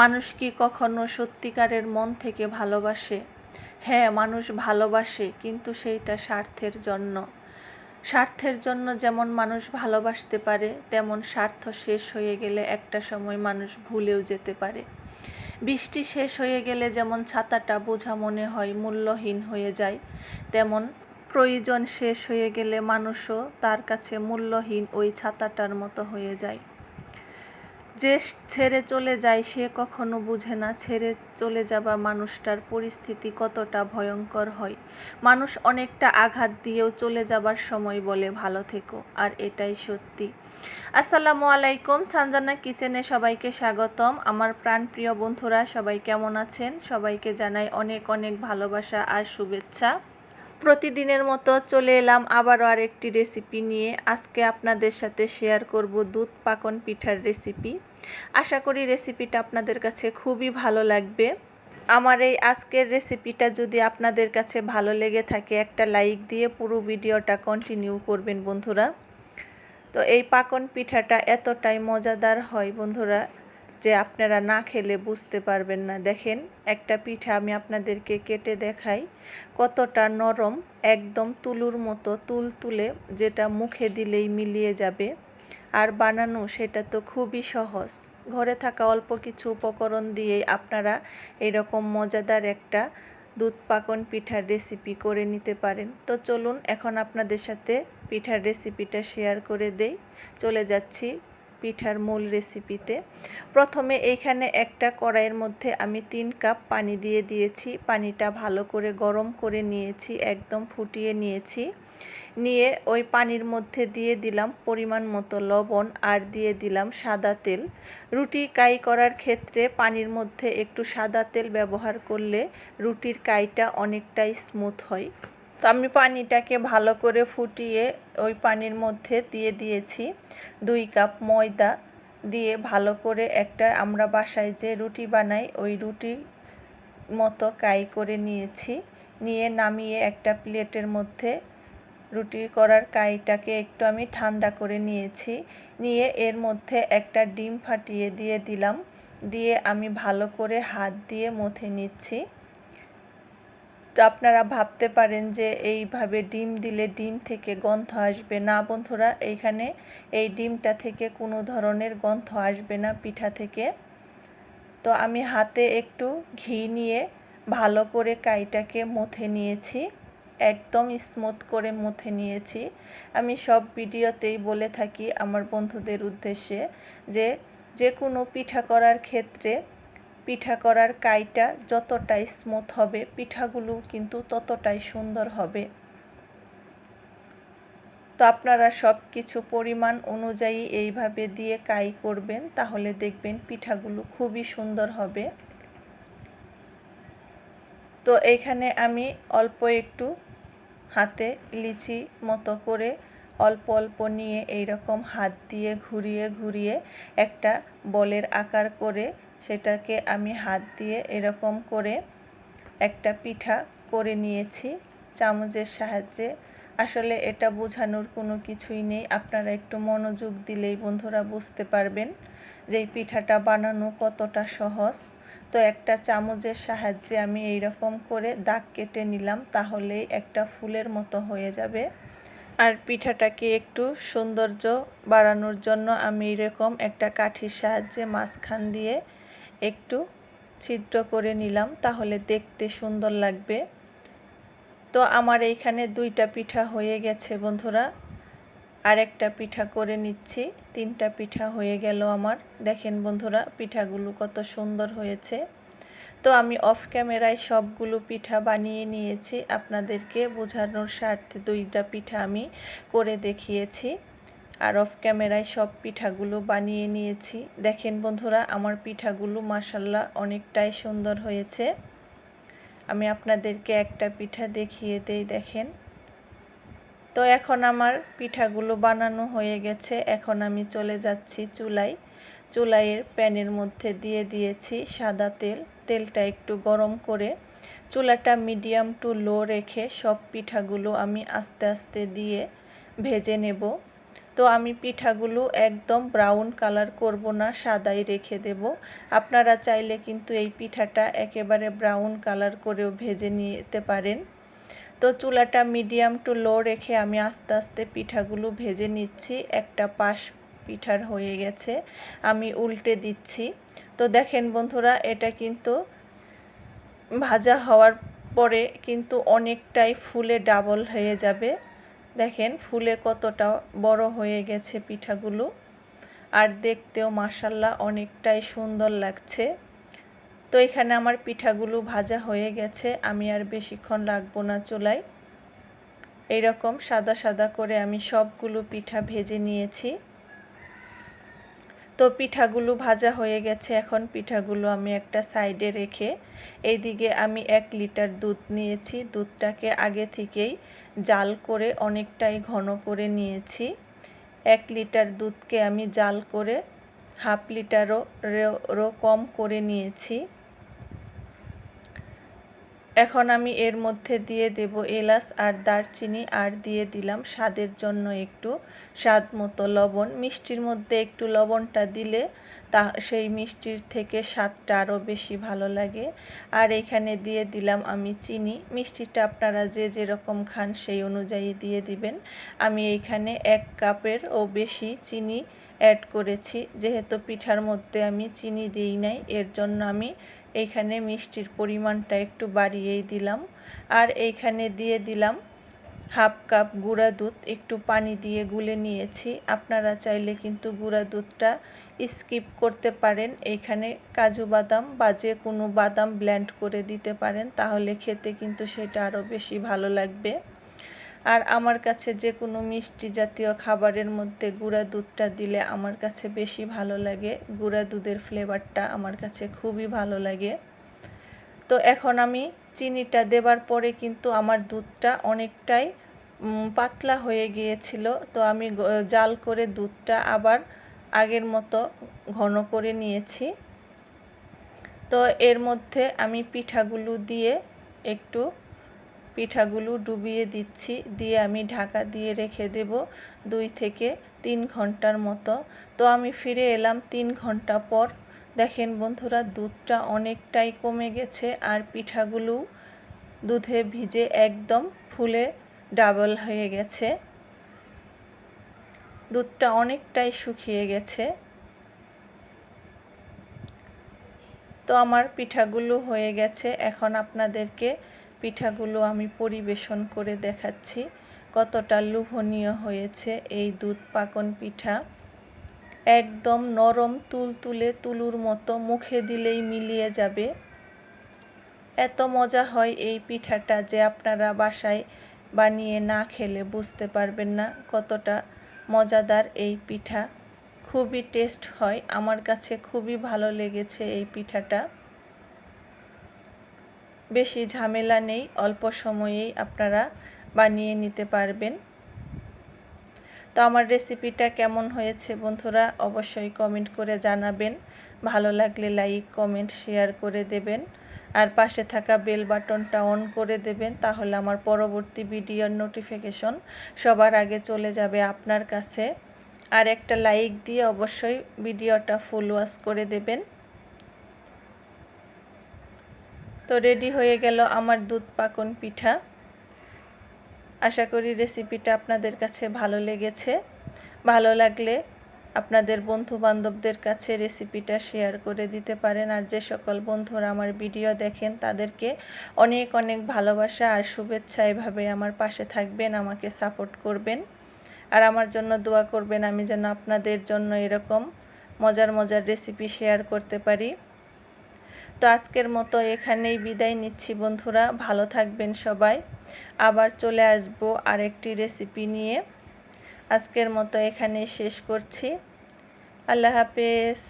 মানুষ কি কখনো সত্যিকারের মন থেকে ভালোবাসে? হ্যাঁ মানুষ ভালোবাসে, কিন্তু সেইটা স্বার্থের জন্য। স্বার্থের জন্য যেমন মানুষ ভালোবাসতে পারে, তেমন স্বার্থ শেষ হয়ে গেলে একটা সময় মানুষ ভুলেও যেতে পারে। বৃষ্টি শেষ হয়ে গেলে যেমন ছাতাটা বোঝা মনে হয় মূল্যহীন হয়ে যায়, তেমন প্রয়োজন শেষ হয়ে গেলে মানুষও তার কাছে মূল্যহীন ওই ছাতাটার মতো হয়ে যায়। যে ছেড়ে চলে যায় সে কখনো বুঝে না। ছেড়ে চলে যাওয়া মানুষটার পরিস্থিতি কতটা ভয়ঙ্কর হয়। মানুষ অনেকটা আঘাত দিয়েও চলে যাবার সময় বলে, ভালো থেকো, আর এটাই সত্যি। আসসালামু আলাইকুম, সানজানা কিচেনে সবাইকে স্বাগতম। আমার প্রাণপ্রিয় বন্ধুরা, সবাই কেমন আছেন? সবাইকে জানাই অনেক অনেক ভালোবাসা আর শুভেচ্ছা। প্রতিদিনের মতো চলে এলাম আবারও আর একটি রেসিপি নিয়ে। আজকে আপনাদের সাথে শেয়ার করব দুধ পাকন পিঠার রেসিপি আশা করি রেসিপিটা আপনাদের কাছে খুবই ভালো লাগবে। আমার এই আজকের রেসিপিটা যদি আপনাদের কাছে ভালো লেগে থাকে, একটা লাইক দিয়ে পুরো ভিডিওটা কন্টিনিউ করবেন বন্ধুরা। তো এই পাকন পিঠাটা এতটাই মজাদার হয় বন্ধুরা। যে আপনারা না খেলে বুঝতে পারবেন না। দেখেন, একটা পিঠা আমি আপনাদেরকে কেটে দেখাই। কতটা নরম, একদম তুলুর মতো তুল তুলে যেটা মুখে দিলেই মিলিয়ে যাবে। আর বানানো সেটা তো খুবই সহজ। ঘরে থাকা অল্প কিছু উপকরণ দিয়েই আপনারা এরকম মজাদার একটা দুধ পাকন পিঠার রেসিপি করে নিতে পারেন। তো চলুন, এখন আপনাদের সাথে পিঠার রেসিপিটা শেয়ার করে দেই। চলে যাচ্ছি পিঠার মূল রেসিপিতে। প্রথমে এইখানে একটা কড়াইয়ের মধ্যে আমি তিন কাপ পানি দিয়ে দিয়েছি। পানিটা ভালো করে গরম করে নিয়েছি, একদম ফুটিয়ে নিয়েছি। নিয়ে ওই পানির মধ্যে দিয়ে দিলাম পরিমাণ মতো লবণ আর দিয়ে দিলাম সাদা তেল। রুটি কাই করার ক্ষেত্রে পানির মধ্যে একটু সাদা তেল ব্যবহার করলে রুটির কাইটা অনেকটাই স্মুথ হয়। তো আমি পানিটাকে ভালো করে ফুটিয়ে ওই পানির মধ্যে দিয়ে দিয়েছি। দুই কাপ ময়দা দিয়ে ভালো করে একটা আমরা বাসায় যে রুটি বানাই, ওই রুটি মতো কাই করে নিয়েছি। নিয়ে নামিয়ে একটা প্লেটের মধ্যে রুটি করার কাইটাকে একটু আমি ঠান্ডা করে নিয়েছি। নিয়ে এর মধ্যে একটা ডিম ফাটিয়ে দিয়ে দিলাম। দিয়ে আমি ভালো করে হাত দিয়ে মথে নিচ্ছি। তো আপনারা ভাবতে পারেন যে এইভাবে ডিম দিলে ডিম থেকে গন্ধ আসবে না। বন্ধুরা, এইখানে এই ডিমটা থেকে কোনো ধরনের গন্ধ আসবে না পিঠা থেকে। তো আমি হাতে একটু ঘি নিয়ে ভালো করে কাইটাকে মথে নিয়েছি। একদম স্মুথ করে মুথে নিয়েছি। আমি সব ভিডিওতেই বলে থাকি আমার বন্ধুদের উদ্দেশ্যে যে যে কোনো পিঠা করার ক্ষেত্রে পিঠা করার কাইটা যতটাই স্মুথ হবে, পিঠাগুলো কিন্তু ততটাই সুন্দর হবে। তো আপনারা সব কিছু পরিমাণ অনুযায়ী এইভাবে দিয়ে কাই করবেন, তাহলে দেখবেন পিঠাগুলো খুবই সুন্দর হবে। তো এইখানে আমি অল্প একটু হাতে লিচি মতো করে অল্প অল্প নিয়ে এই রকম হাত দিয়ে ঘুরিয়ে ঘুরিয়ে একটা বলের আকার করে সেটাকে আমি হাত দিয়ে এরকম করে একটা পিঠা করে নিয়েছি চামচের সাহায্যে। আসলে এটা বোঝানোর কোনো কিছুই নেই। আপনারা একটু মনোযোগ দিলেই বন্ধুরা বুঝতে পারবেন যে এই পিঠাটা বানানো কতটা সহজ। তো একটা চামচের সাহায্যে আমি এই রকম করে দাগ কেটে নিলাম, তাহলেই একটা ফুলের মতো হয়ে যাবে। আর পিঠাটাকে একটু সৌন্দর্য বাড়ানোর জন্য আমি এরকম একটা কাঠির সাহায্যে মাঝখান দিয়ে একটু ছিদ্র করে নিলাম, তাহলে দেখতে সুন্দর লাগবে। তো আমার এইখানে দুইটা পিঠা হয়ে গেছে বন্ধুরা। আর একটা পিঠা করে নিচ্ছি, তিনটা পিঠা হয়ে গেল আমার। দেখেন বন্ধুরা, পিঠাগুলো কত সুন্দর হয়েছে। তো আমি অফ ক্যামেরায় সবগুলো পিঠা বানিয়ে নিয়েছি। আপনাদেরকে বোঝানোর স্বার্থে দুইটা পিঠা আমি করে দেখিয়েছি। আর অফ ক্যামেরায় সব পিঠাগুলো বানিয়ে নিয়েছি। দেখেন বন্ধুরা, আমার পিঠাগুলো মাসাল্লাহ অনেকটাই সুন্দর হয়েছে। আমি আপনাদেরকে একটা পিঠা দেখিয়ে দেই, দেখেন। তো এখন আমার পিঠাগুলো বানানো হয়ে গেছে। এখন আমি চলে যাচ্ছি চুলাই চুলাইয়ের প্যানের মধ্যে দিয়ে দিয়েছি সাদা তেল। তেলটা একটু গরম করে চুলাটা মিডিয়াম টু লো রেখে সব পিঠাগুলো আমি আস্তে আস্তে দিয়ে ভেজে নেব। তো আমি পিঠাগুলো একদম ব্রাউন কালার করব না, সাদাই রেখে দেব। আপনারা চাইলে কিন্তু এই পিঠাটা একেবারে ব্রাউন কালার করেও ভেজে নিতে পারেন। তো চুলাটা মিডিয়াম টু লো রেখে আমি আস্তে আস্তে পিঠাগুলো ভেজে নিচ্ছি। একটা পাশ পিঠার হয়ে গেছে, আমি উল্টে দিচ্ছি। তো দেখেন বন্ধুরা, এটা কিন্তু ভাজা হওয়ার পরে কিন্তু অনেকটাই ফুলে ডাবল হয়ে যাবে। দেখেন ফুলে কতটা বড় হয়ে গেছে পিঠাগুলো। আর দেখতেও মাসাল্লাহ অনেকটাই সুন্দর লাগছে। তো এখানে আমার পিঠাগুলো ভাজা হয়ে গেছে, আমি আর বেশিক্ষণ রাখব না চুলায়। এইরকম সাদা সাদা করে আমি সবগুলো পিঠা ভেজে নিয়েছি। তো পিঠাগুলো ভাজা হয়ে গেছে। এখন পিঠাগুলো আমি একটা সাইডে রেখে এইদিকে আমি এক লিটার দুধ নিয়েছি। দুধটাকে আগে থেকেই জাল করে অনেকটাই ঘন করে নিয়েছি। এক লিটার দুধকে আমি জাল করে হাফ লিটারও কম করে নিয়েছি। এখন আমি এর মধ্যে দিয়ে দেব এলাচ আর দারচিনি আর দিয়ে দিলাম স্বাদের জন্য একটু স্বাদ মতো লবণ। মিষ্টির মধ্যে একটু লবণটা দিলে তা, সেই মিষ্টির থেকে স্বাদটা আরও বেশি ভালো লাগে। আর এখানে দিয়ে দিলাম আমি চিনি। মিষ্টিটা আপনারা যে যেরকম খান সেই অনুযায়ী দিয়ে দিবেন। আমি এইখানে এক কাপের ও বেশি চিনি অ্যাড করেছি। যেহেতু পিঠার মধ্যে আমি চিনি দিই নাই, এর জন্য আমি এইখানে মিষ্টির পরিমাণটা একটু বাড়িয়েই দিলাম। আর এইখানে দিয়ে দিলাম হাফ কাপ গুঁড়া দুধ, একটু পানি দিয়ে গুলে নিয়েছি। আপনারা চাইলে কিন্তু গুঁড়া দুধটা স্কিপ করতে পারেন। এইখানে কাজু বাদাম বা যে কোনো বাদাম ব্ল্যান্ড করে দিতে পারেন, তাহলে খেতে কিন্তু সেটা আরও বেশি ভালো লাগবে। আর আমার কাছে যে কোনো মিষ্টি জাতীয় খাবারের মধ্যে গুঁড়া দুধটা দিলে আমার কাছে বেশি ভালো লাগে। গুঁড়া দুধের ফ্লেভারটা আমার কাছে খুবই ভালো লাগে। তো এখন আমি চিনিটা দেবার পরে কিন্তু আমার দুধটা অনেকটাই পাতলা হয়ে গিয়েছিল। তো আমি জাল করে দুধটা আবার আগের মতো ঘন করে নিয়েছি। তো এর মধ্যে আমি পিঠাগুলো দিয়ে একটু পিঠাগুলো ডুবিয়ে দিচ্ছি, দিয়ে আমি ঢাকা দিয়ে রেখে দেব দুই থেকে তিন ঘণ্টার মতো। তো আমি ফিরে এলাম তিন ঘণ্টা পর। দেখেন বন্ধুরা, দুধটা অনেকটাই কমে গেছে আর পিঠাগুলো দুধে ভিজে একদম ফুলে ডাবল হয়ে গেছে। দুধটা অনেকটাই শুকিয়ে গেছে। তো আমার পিঠাগুলো হয়ে গেছে। এখন আপনাদেরকে পিঠাগুলো আমি পরিবেশন করে দেখাচ্ছি, কতটা লোভনীয় হয়েছে এই দুধ পাকন পিঠা। একদম নরম তুল তুলে তুলুর মতো মুখে দিলেই মিলিয়ে যাবে। এত মজা হয় এই পিঠাটা যে আপনারা বাসায় বানিয়ে না খেলে বুঝতে পারবেন না কতটা মজাদার এই পিঠা। খুবই টেস্ট হয়, আমার কাছে খুবই ভালো লেগেছে এই পিঠাটা। বেশি ঝামেলা নেই, অল্প সময়েই আপনারা বানিয়ে নিতে পারবেন। তো আমার রেসিপিটা কেমন হয়েছে বন্ধুরা অবশ্যই কমেন্ট করে জানাবেন। ভালো লাগলে লাইক কমেন্ট শেয়ার করে দেবেন। আর পাশে থাকা বেল বাটনটা অন করে দেবেন, তাহলে আমার পরবর্তী ভিডিওর নোটিফিকেশন সবার আগে চলে যাবে আপনার কাছে। আর একটা লাইক দিয়ে অবশ্যই ভিডিওটা ফুল ওয়াশ করে দেবেন। তো রেডি হয়ে গেল আমার দুধ পাকন পিঠা। আশা করি রেসিপিটা আপনাদের কাছে ভালো লেগেছে। ভালো লাগলে আপনাদের বন্ধু বান্ধবদের কাছে রেসিপিটা শেয়ার করে দিতে পারেন। আর যে সকল বন্ধুরা আমার ভিডিও দেখেন, তাদেরকে অনেক অনেক ভালোবাসা আর শুভেচ্ছা এভাবে আমার পাশে থাকবেন, আমাকে সাপোর্ট করবেন। আর আমার জন্য দোয়া করবেন, আমি যেন আপনাদের জন্য এরকম মজার মজার রেসিপি শেয়ার করতে পারি। তো আজকের মতো এখানেই বিদায় নিচ্ছি, বন্ধুরা। ভালো থাকবেন সবাই। আবার চলে আসব আরেকটি রেসিপি নিয়ে। আজকের মতো এখানেই শেষ করছি। আল্লাহ হাফেজ।